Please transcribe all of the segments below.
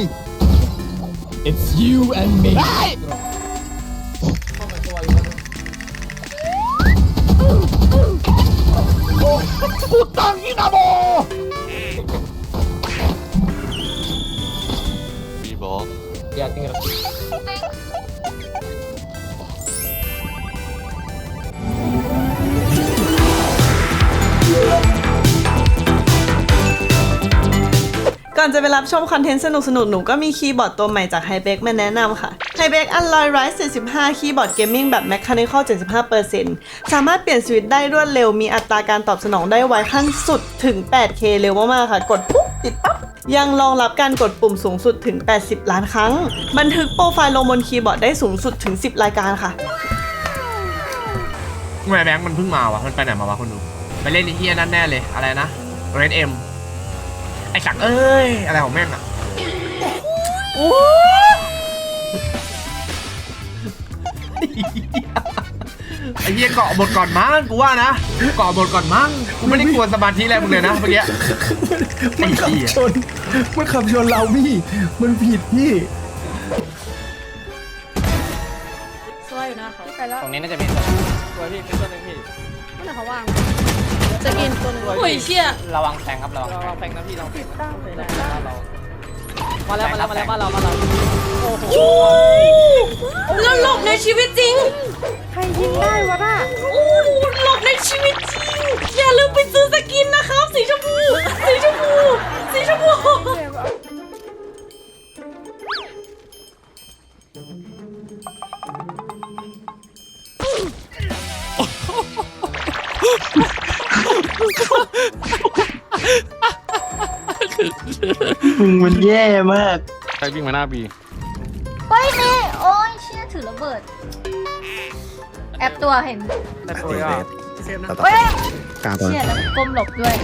นี่ It's you and me กูตังอินาโบมี อก Ya tinggal ก่อนจะไปรับชมคอนเทนต์สนุกๆหนูก็มีคีย์บอร์ดตัวใหม่จาก h i b e k มาแนะนำค่ะ h i b e k Alloy Rise 75 คีย์บอร์ดเกมมิ่งแบบ Mechanical 75%สามารถเปลี่ยนสวิตช์ได้รวดเร็วมีอัตราการตอบสนองได้ไวขั้นสุดถึง 8K เร็วมากๆค่ะ กดปุ๊บติดปั๊บยังรองรับการกดปุ่มสูงสุดถึง 80 ล้านครั้ง บันทึกโปรไฟล์ลงบนคีย์บอร์ดได้สูงสุดถึง 10 รายการค่ะทำไมแบงค์มันเพิ่งมาวะมันไปไหนมาวะคนดู ไปเล่นไอ้เฮียนั่นแน่เลย อะไรนะเรนเอ็ม อ้สักเอ้ย อะไรของแม่งอะไอ้เฮียเกาะบทก่อนมั้งกูว่านะเกาะบทก่อนมั้งกูไม่ได้กวนสมาธิอะไรมึงเลยนะเมื่อกี้ไอ้มันขับเหี้ยชนมันขับชนเราพี่ มันผิดพี่สวยอยู่นะเขาไปแล้วตรงนี้น่าจะมีตัวพี่เป็นตัวหนึ่งพี่เมื่อไหร่เขาว่าง จะกินตัวนึงโอ้ยเชี่ยระวังแทงครับระวังระวังแทงนะพี่ระวังแทงตั้งเลยนะเรามาแล้วมาแล้วมาแล้วมาเรามาเราแล้วหลบในชีวิตจริง ใครยิงได้วะน่ะโอ้หลบในชีวิตจริง อย่าลืมไปซื้อสกินนะครับ สีชมพู สีชมพู สีชมพู มึงมันแย่มาก ใครวิ่งมาหน้าบีเฮ้ยเน่โอ้ยเชี่ยถือระเบิด แอปตัวเห็นแต่ตัวอะเฮ้ยกาตัวเชี่ยแล้วก้มหลบด้วย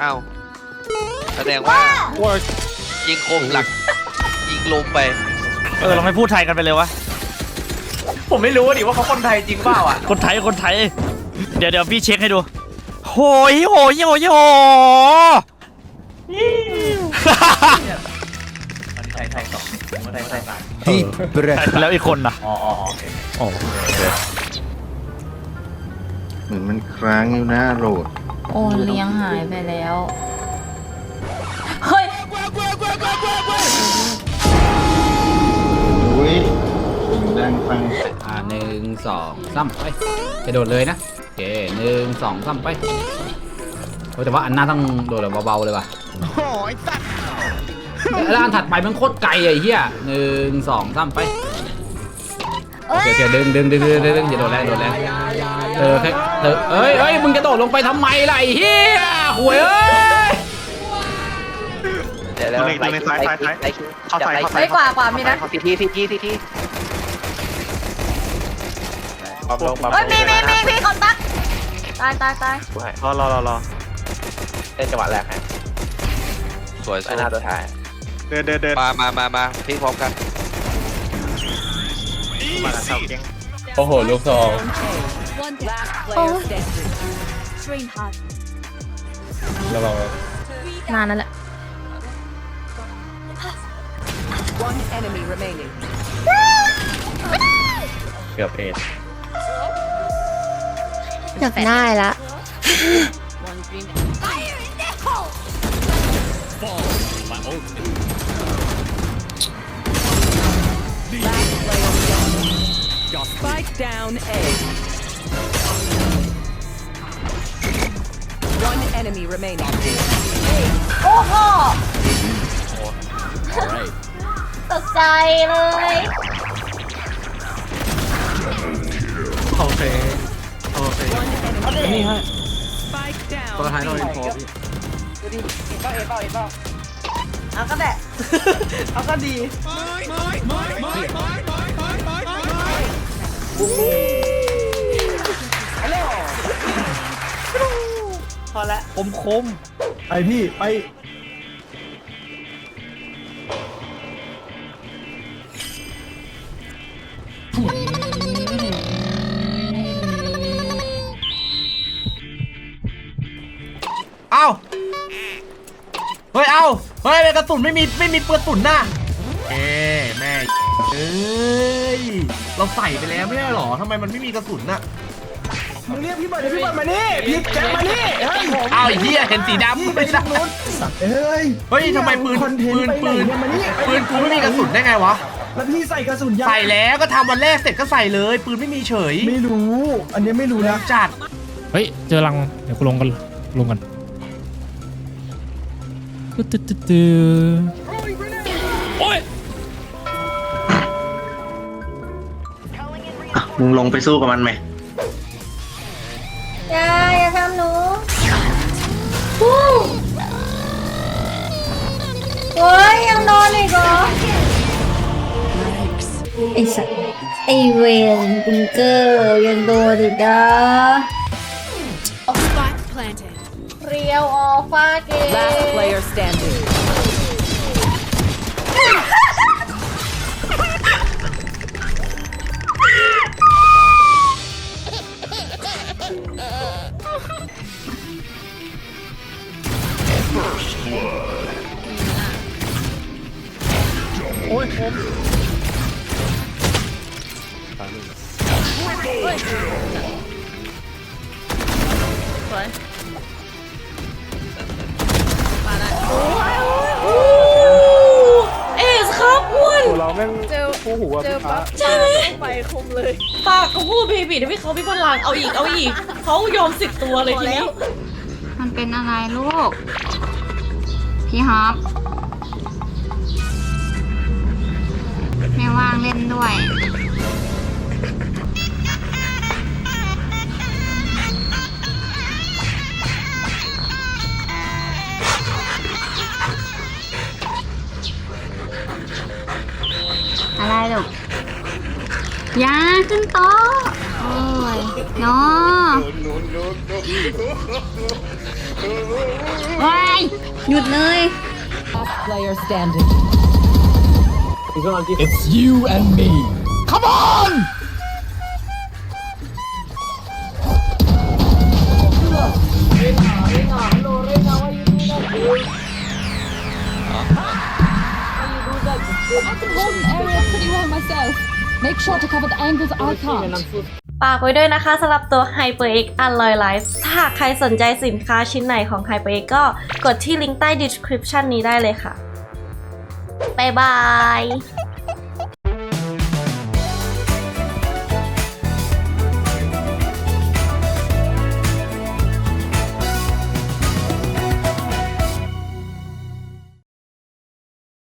อ้าวแสดงว่ายิงคมหลัก ยิงลมไปเออเราไม่พูดไทยกันไปเลยวะ ผมไม่รู้ดิว่าเขาคนไทยจริงเปล่าอะคนไทยคนไทย เดี๋ยวเดี๋ยวพี่เช็คให้ดูโหยโหยโหยโหไทยไทยสองไทยไทยสามพี่เบรแล้วอีกคนน่ะอ๋ออ๋อโอเคโอ้เหมือนมันค้างอยู่หน้าโหลดโอ้เลี้ยงหายไปแล้ว เฮ้ยอุ้ยดังฟังอ่าหนึ่งสองสามไปกระโดดเลยนะโอ เคหนึ่งสองสามไปโอ้ยแต่ว่าอันหน้าต้องโดดแบบเบาๆเลยว่ะโอ้ยสัตว์แล้วอันถัดไปมันโคตรไกลไอ้เหี้ยหนึ่งสองสามไปโอเคโอเคดึงดึงดึงดึงดึงดึงอย่าโดดแรงโดดแรงเออแค่เออเอ้ยเอ้ยมึงจะโดดลงไปทำไมล่ะไอ้เหี้ยหวยเอ้ยเดี๋ยวแล้วไล่ไล่ไล่ไล่เข้าไฟเข้าไฟเฮ้ยกว่ากว่ามีนะ ทีทีทีทีทีที ปรับลงปรับลเฮ้ยงมีมีมีมีคนตักตายตายตายรอรอรอรอเล่นจังหวะแรกฮะสวยสวยหน้าตัวท้ายเดินเดินเดินมามามามาพี่พร้อมกันมาแล้วครับยังโอ้โห ลูกซองโอ้ยระวัง นานนั่นแหละเกือบเอ็ด อยากได้ละ Spike down A. One enemy remaining. โอ้โหตกใจเลย โอเคโอเค Spike down. ตัวท้ายเราเป็นพอพี่เอาก็แดะ เอาก็ดีพอแล้วคมคม ไปพี่ ไป ฮ้ยเอาเฮ้ยกระสุนไม่มีไม่มีเปลือกระสุนน่ะเอ้แม่เอ้ยเราใส่ไปแล้วไม่ใช่หรอทำไมมันไม่มีกระสุนน่ะมึงเรียกพี่เบิร์ดเดี๋ยวพี่เบิร์ดมานี่พี่แจ็คมานี่เฮ้ยอ้าวไอ้เหี้ยเห็นสีดำไม่ได้สัตว์เอ้ยเฮ้ยทำไมปืนคอนเทนปืต์นไปไหนปืนเนี่ยมานี่ปืนกูไม่มีกระสุนได้ไงวะแล้วพี่ใส่กระสุนยางใส่แล้วก็ทำวันแรกเสร็จก็ใส่เลย ปืนไม่มีเฉย ไม่รู้ อันเนี้ยไม่รู้นะจัดเฮ้ยเจอรังเดี๋ยวกูลงกันลงกัน ตึ๊ดตึ๊ดตึ๊ดตึ๊ดโอ้ยมึงลงไปสู้กับมันไหมอย่าอย่าทำหนูฮู้โอ้ยยังนอนอีกเหรอไอ้สัตว์ไอเวนบุงเกอร์ยังโดนอีกนะ Spike planted. เรียวออฟาเก Last player standing. เอสครับอ้วนเราแม่งเจอคู่หูอะพี่ฟ้าใช่ไหมไปคุมเลย ปากก็พูดบีบีทำให้เขาพี่พลังเอาอีกเอาอีกเขายอมสิบตัวเลยทีนี้มันเป็นอะไรลูก พี่ฮอป อะไรลูกอยาขึ้นโต๊ะโอ้ยเนาะว้ายหยุดเลย Last player standing. It's you and me Come on ฝากไว้ด้วยนะคะสำหรับตัว HyperX Alloy Life ถ้าหากใครสนใจสินค้าชิ้นไหนของ HyperX ก็กดที่ลิงก์ใต้ description นี้ได้เลยค่ะ บ๊ายบาย